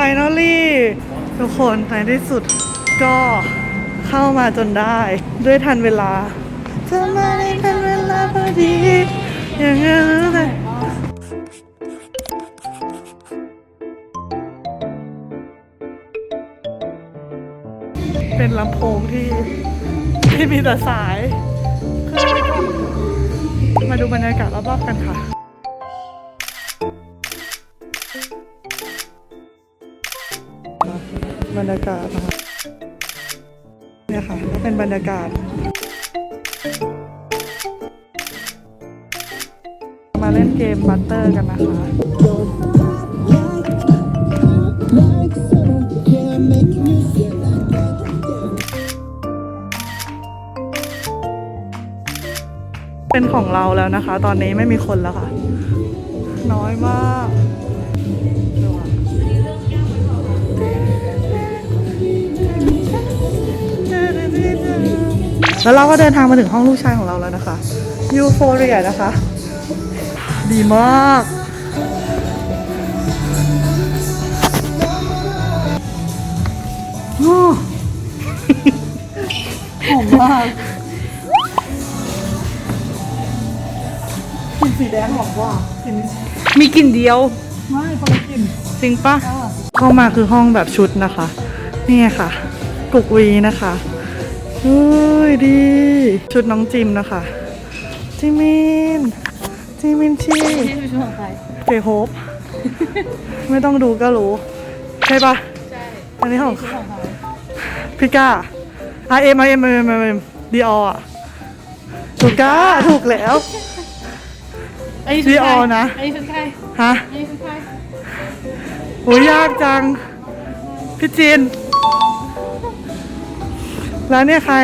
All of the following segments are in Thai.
finally ทุกคนในที่สุดก็เข้ามาจนได้ ด้วยทันเวลาจะมาในทันเวลาพอดี อย่างเงี้ยเลยเป็นลำโพงที่ที่มีแต่สาย มาดูบรรยากาศรอบๆกันค่ะ รยากาศนะคะเนี่ยค่ะก็เป็นบรรยากาศ มาเล่นเกมบัตเตอร์กันนะคะเป็นของเราแล้วนะคะ ตอนนี้ไม่มีคนแล้วค่ะ น้อยมาก แล้วเราก็เดินทางมาถึงห้องลูกชายของเราแล้วนะคะยูโฟเรียนะคะ ดีมาก โอ้หอมมากกลิ่นสีแดงหอมกว่ากลิ่นมีกลิ่นเดียว ไม่คนละกลิ่นจริงปะเข้ามาคือห้องแบบชุดนะคะ นี่ค่ะปลุกวีนะคะ เฮ้ยดี ชุดน้องจิมนะคะ จิมิน จิมินชีนี่คือชุดของใครเจโฮป ไม่ต้องดูก็รู้ ใช่ปะใช่อันนี้ของชุดของใครพี่ก้าไอเอ็มไอเอ็มไอเอ็มไอเอ็มดีออะถูกก้าถูกแล้วอันนี้ชุดใครพี่ออนะอันนี้ชุดใครฮะอันนี้ชุดใครโหยากจัง พี่จีน แล้วเนี่ยใคร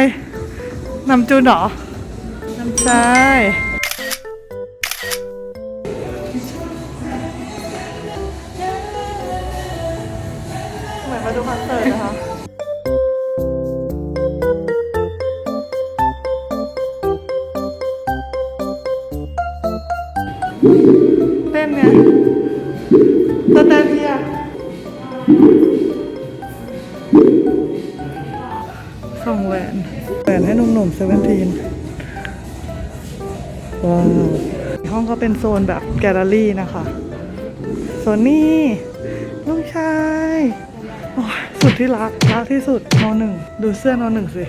นำจูนเหรอใช่เหมือนมาดูคอนเสิร์ตนะคะเต้นเนี่ยสแตนเทีย หนุ่มเซเว่นทีนว้าวห้องก็เป็นโซนแบบแกลเลอรี่นะคะโซนนี้ลูกชายสุดที่รักรักที่สุดนอนหนึ่งดูเสื้อนหนึ่งสิ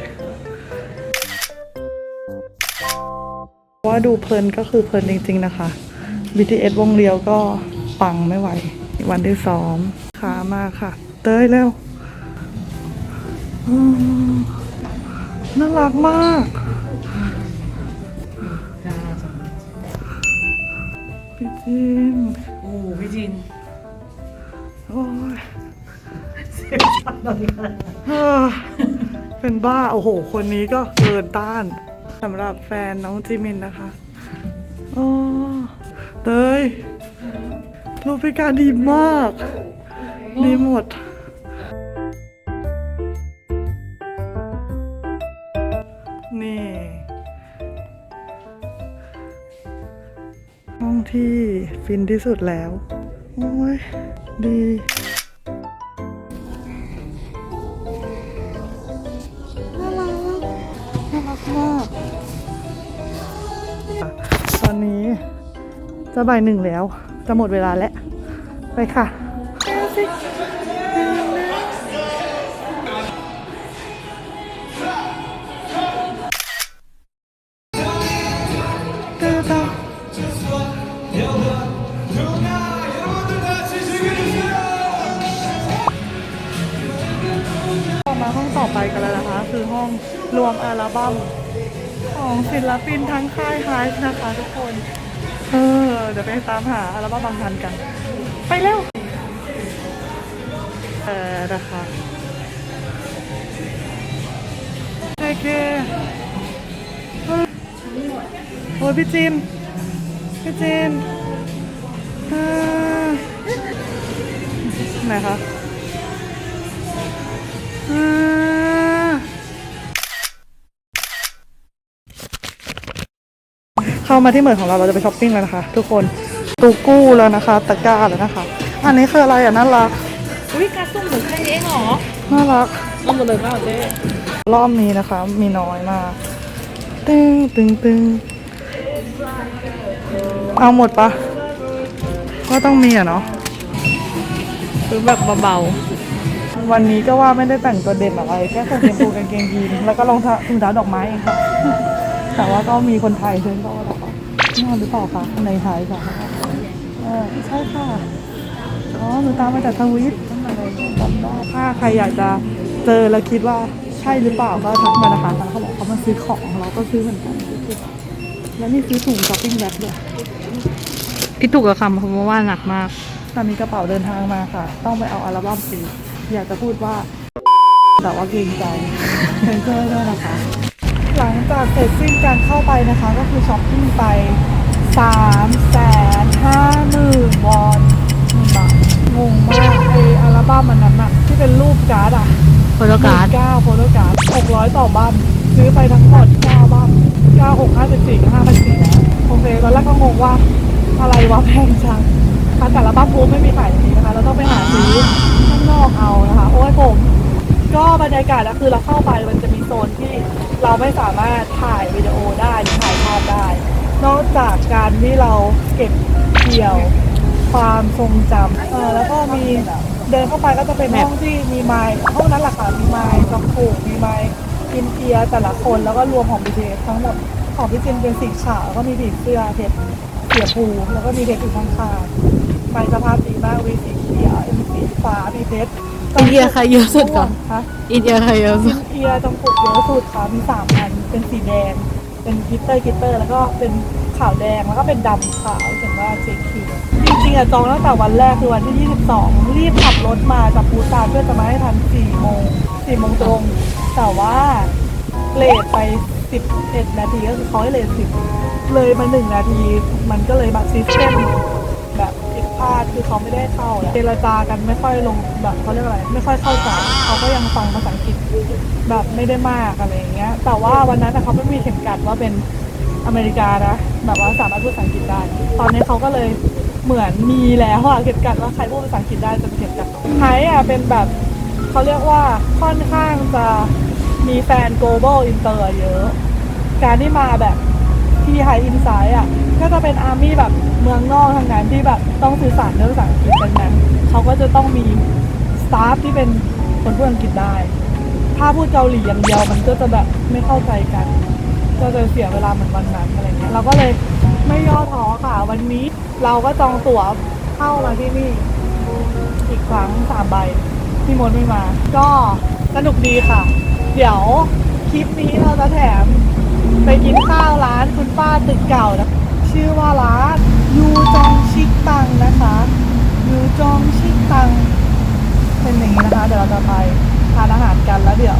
ว่าดูเพลินก็คือเพลินจริง ๆนะคะ BTS วงเดียวก็ปังไม่ไหว วันที่ซ้อมขามาค่ะ เต้ยเร็วอืม น่ารักมาก พี่จินโอ้โหพี่จินโอ้ยเออเป็นบ้า โอ้โห คนนี้ก็เกินต้านสำหรับแฟนน้องจิมินนะคะโอ้เตยรูปพิการดีมาก ดีหมด ฟินที่สุดแล้ว โอ้ย ดี น่ารัก น่ารักมาก ตอนนี้จะบ่ายหนึ่งแล้ว จะหมดเวลาแล้ว ไปค่ะ บั้มของศิลปินทั้งค่ายไฮส์นะคะทุกคน เออ เดี๋ยวไปตามหาอัลบั้มบางทันกัน ไปเร็ว เออนะคะโอเคโอ้ยพี่จินพี่จินอ่าไหนคะ เข้ามาที่เหมือนของเราเราจะไปช้อปปิ้งแล้วนะคะ ทุกคนตูกู้แล้วนะคะตะกร้าแล้วนะคะ อันนี้คืออะไรอะน่ารักอุ้ยการสุ่มหมูแค่นี้เองเหรอน่ารักเอาหมดเลยเปล่าเจ๊รอบนี้นะคะ มีน้อยมากตึงตึงตึงเอาหมดปะก็ต้องมีอะเนาะซื้อแบบเบาวันนี้ก็ว่าไม่ได้แต่งตัวเด่นอะไร แค่ใส่กางเกงกางเกงยีนแล้วก็รองเท้าถุงเท้าดอกไม้เองค่ะ แต่ว่าก็มีคนไทยซื้อก็แบบว่านอนหรือเปล่าคะในไทยค่ะเออใช่ค่ะอ๋อหนูตามมาจากทวิตจำได้ถ้าใครอยากจะเจอแล้วคิดว่าใช่หรือเปล่าก็ทักมานะคะเขาบอกเขามาซื้อของเราก็ซื้อเหมือนกันแล้วนี่ซื้อถุงช้อปปิ้งแบ็คด้วยๆพี่ถูกกับคำเพราะว่าหนักมากแต่มีกระเป๋าเดินทางมาค่ะ ต้องไปเอาอัลบั้มสีอยากจะพูดว่า แต่ว่าเกรงใจเซนเซอร์ด้วยนะคะ หลังจากเสร็จสิ้นการเข้าไปนะคะ ก็คือช้อปปิ้งไปสามแสนห้าหมื่นวอนหนึ่งบาทงงมากไออัลบั้มมันนั้นอะที่เป็นรูปการ์ดอะโฟโต้การ์ดเก้าโฟโต้การ์ดหกร้อยต่อบั้มซื้อไปทั้งหมดเก้าบั้มเก้าหกห้าสิบสี่ห้าพันสี่แล้วโอเคตอนแรกก็งงว่าอะไรวะแพงจังถ้าแต่ละบั้มพูไม่มีขายในนี้นะคะ เราต้องไปหาซื้อข้างนอกเอานะคะ โอ้ยผม ก็บรรยากาศก็คือเราเข้าไปมันจะมีโซนที่เราไม่สามารถถ่ายวิดีโอได้หรือถ่ายภาพได้ นอกจากการที่เราเก็บเกี่ยวความทรงจำเออแล้วก็มีเดินเข้าไปก็จะเป็นห้องที่มีไม้ห้องนั้นแหละค่ะมีไม้จำปูกมีไม้กินเอียร์แต่ละคนแล้วก็รวมของบีเทั้งหมดของพี่จินเป็นสีขาวแล้วก็มีผีเสื้อเพชรเสียภูแล้วก็มีเพชรอยู่ข้างๆไม้สภาพดีมากวีสีเขียวเอ็มสีฟ้ามีเพชร อินเดียใครเยอะสุดก่อนฮะอินเดียใครเยอะสุดเอียร์จำปุกเยอะสุดค่ะมีสามอันเป็นสีแดง เป็นกลิตเตอร์กลิตเตอร์ แล้วก็เป็นขาวแดงแล้วก็เป็นดำขาวเขียนว่าเจคิวจริงๆอะจองตั้งแต่วันแรกคือวันที่ 22 รีบขับรถมาจากปูซานเพื่อจะมาให้ทัน4โมง4โมงตรง แต่ว่าเลทไป 11 นาทีก็คือเขาให้เลท10 เลยมา 1 นาที มันก็เลยมาซิสเต็มแบบผิด พลาดคือเขาไม่ได้เข้าแล้วเจรจากันไม่ค่อยลงแบบเขาเรียกอะไรไม่ค่อยเข้าใจเขาก็ยังฟังภาษาอังกฤษแบบไม่ได้มากอะไรอย่างเงี้ย แต่ว่าวันนั้นเขาไม่มีเข็มกัดว่าเป็นอเมริกานะแบบว่าสามารถพูดภาษาอังกฤษได้ ตอนนี้เขาก็เลยเหมือนมีแล้วอะเข็มกัดว่าใครพูดภาษาอังกฤษได้จะเป็นเข็มกัดไทยอะเป็นแบบเขาเรียกว่าค่อนข้างจะมีแฟน global inter เยอะ การที่มาแบบที่ไฮอินไซด์อะก็จะเป็นอาร์มี่แบบเมืองนอกทางนั้นที่แบบต้องสื่อสารด้วยภาษาอังกฤษดังนั้นเขาก็จะต้องมีสตาฟที่เป็นคนพูดอังกฤษได้ ถ้าพูดเกาหลีอย่างเดียวมันก็จะแบบไม่เข้าใจกัน ก็จะเสียเวลาเหมือนวันนั้นอะไรเงี้ยเราก็เลยไม่ย่อท้อค่ะ วันนี้เราก็จองตั๋วเข้ามาที่นี่ อีกครั้งสามใบพี่มดไม่มา ก็สนุกดีค่ะ เดี๋ยวคลิปนี้เราจะแถมไปกินข้าวร้านคุณป้าตึกเก่านะ ชื่อว่าร้าน ยูจองชิกตังนะคะยูจองชิกตัง เป็นอย่างนี้นะคะ เดี๋ยวเราจะไปทานอาหารกันแล้วเดี๋ยว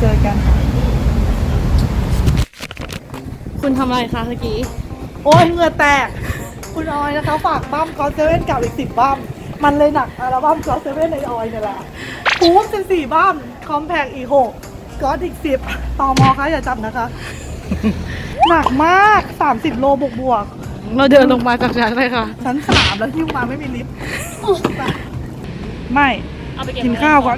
เจอกันค่ะคุณทำอะไรคะเมื่อกี้ โอ้ยเหงื่อแตก คุณออยนะคะ ฝากบั้มกอเซเว่นเก่าอีกสิบบั้มมันเลยหนักอัลบั้มกอเซเว่นในออยเนี่ยแหละคูปเป็นสี่บั้มคอมแพกอีกหกกอดอีกสิบต่อมอคะอย่าจับนะคะ หนักมาก 30 โลบวกบวกเราเดินลงมาจากชั้นเลยค่ะ ๆชั้นสามแล้วที่มาไม่มีลิฟต์ไม่เอาไปเก็บกินข้าวก่อน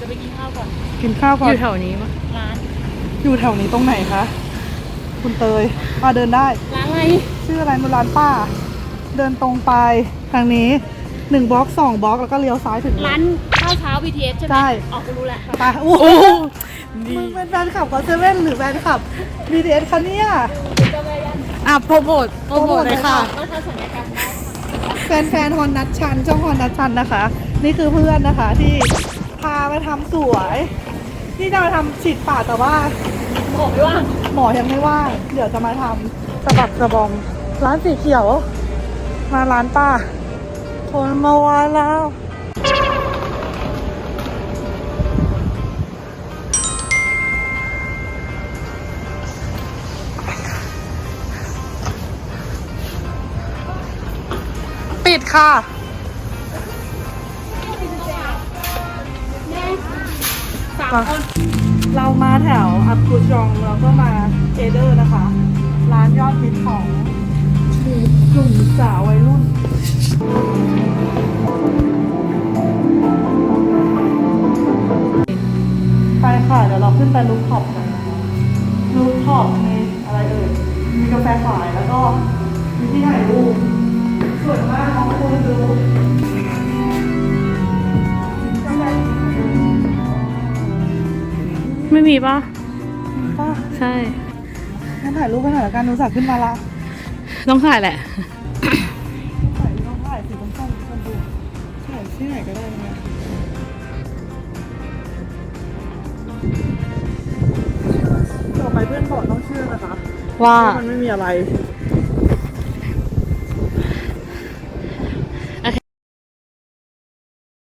จะไปกินข้าวก่อนกินข้าวอก่อนยู่แถวนี้ปะร้านอยู่แถวนี้ตรงไหนคะ คุณเตยมาเดินได้ ร้านอะไรชื่ออะไรมูร้านป้า เดินตรงไปทางนี้หนึ่งบล็อกสองบล็อกแล้วก็เลี้ยวซ้ายถึงเลยร้านข้าวเช้า BTS ใช่ไหมใช่ ออกกูรู้แหละไปโอ้โห มึงเป็นแฟนคลับของเซเว่นหรือแฟนคลับ BTS คะเนี่ยอะโปรโมทโปรโมทเลยค่ะต้องทำสัญญกรรมได้แฟนแฟนฮอนนัทชันช่องฮอนนัทชันนะคะ นี่คือเพื่อนนะคะที่พามาทำสวยที่จะมาทำฉีดปากแต่ว่าบอกไม่ว่าหมอยังไม่ว่างเดี๋ยวจะมาทำสะบักสะบอมร้านสีเขียว มาร้านป้าทนมาวานแล้ว ค่ะ สามคน เรามาแถวอัพกูจองล้วก็มาเอเดอร์นะคะ ร้านยอดฮิตของกลุ่มสาววัยรุ่นไปค่ะ เดี๋ยวเราขึ้นไปลูฟท็อปกันลูฟท็อปมีอะไรเอ่ยมีกาแฟขายแล้วก็มีที่ถ่ายรูป สวยมากน้องคุณดูกาแฟไม่มีปะป้าใช่ งั้นถ่ายรูปไปหน่อยละกันหนูสักขึ้นมาละต้องถ่ายแหละ ถ่ายรูปถ่ายสีส้มๆคนดูถ่ายที่ไหนก็ได้นะต่อไปเพื่อนบอกต้องเชื่อนะคะว่ามันไม่มีอะไร